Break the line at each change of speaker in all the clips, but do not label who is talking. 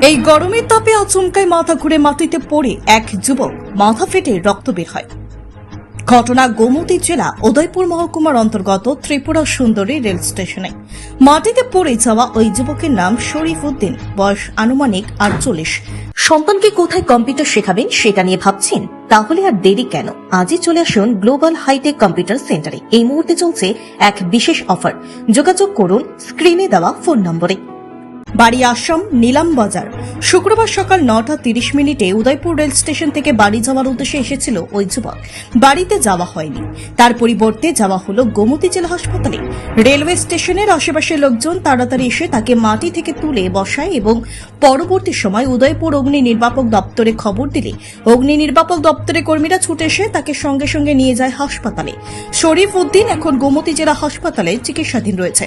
এই গরমের তাপে আচমকায় মাথা ঘুরে মাটিতে পড়ে এক যুবক মাথা ফেটে রক্ত বের হয়। ঘটনা গোমতী জেলা উদয়পুর মহকুমার অন্তর্গত ত্রিপুরা সুন্দরী রেল স্টেশনে। মাটিতে পড়ে যাওয়া ওই যুবকের নাম শরীফ উদ্দিন, বয়স আনুমানিক আটচল্লিশ।
সন্তানকে কোথায় কম্পিউটার শেখাবেন সেটা নিয়ে ভাবছেন? তাহলে আর দেরি কেন? আজই চলে আসুন গ্লোবাল হাইটেক কম্পিউটার সেন্টারে। এই মুহূর্তে চলছে এক বিশেষ অফার। যোগাযোগ করুন স্ক্রিনে দেওয়া ফোন নম্বরে।
বাড়ি আসাম নিলাম বাজার। শুক্রবার সকাল নটা তিরিশ মিনিটে উদয়পুর রেল স্টেশন থেকে বাড়ি যাওয়ার উদ্দেশ্যে এসেছিল ওই যুবক। বাড়িতে যাওয়া হয়নি। তার পরিবর্তে যাওয়া হলো গোমতী জেলা হাসপাতালে। রেলওয়ে স্টেশনের আশেপাশের লোকজন তাড়াতাড়ি এসে তাকে মাটি থেকে তুলে বসায় এবং পরবর্তী সময় উদয়পুর অগ্নি নির্বাপক দপ্তরে খবর দিলে। অগ্নি নির্বাপক দপ্তরের কর্মীরা ছুটে এসে তাকে সঙ্গে সঙ্গে নিয়ে যায় হাসপাতালে। শরীফ উদ্দিন এখন গোমতী জেলা হাসপাতালে চিকিৎসাধীন রয়েছে।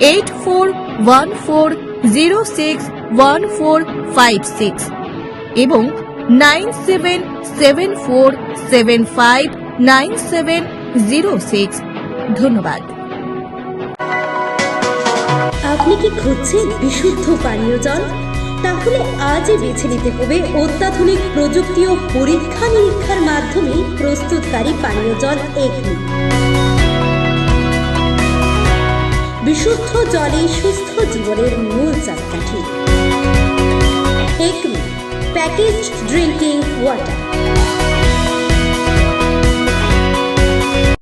eight four one four zero six one four five six এবং nine seven seven four seven five nine seven zero six ধন্যবাদ।
আপনি কি খুঁজছেন বিশুদ্ধ পানীয় জল? তাহলে আজই বেছে নিতে হবে অত্যাধুনিক প্রযুক্তি ও পরীক্ষা নিরীক্ষার মাধ্যমে প্রস্তুতকারী পানীয় জল এগনি বিশুদ্ধ জলে সুস্থ জীবনের মূল একমি প্যাকেজ ড্রিঙ্কিং ওয়াটার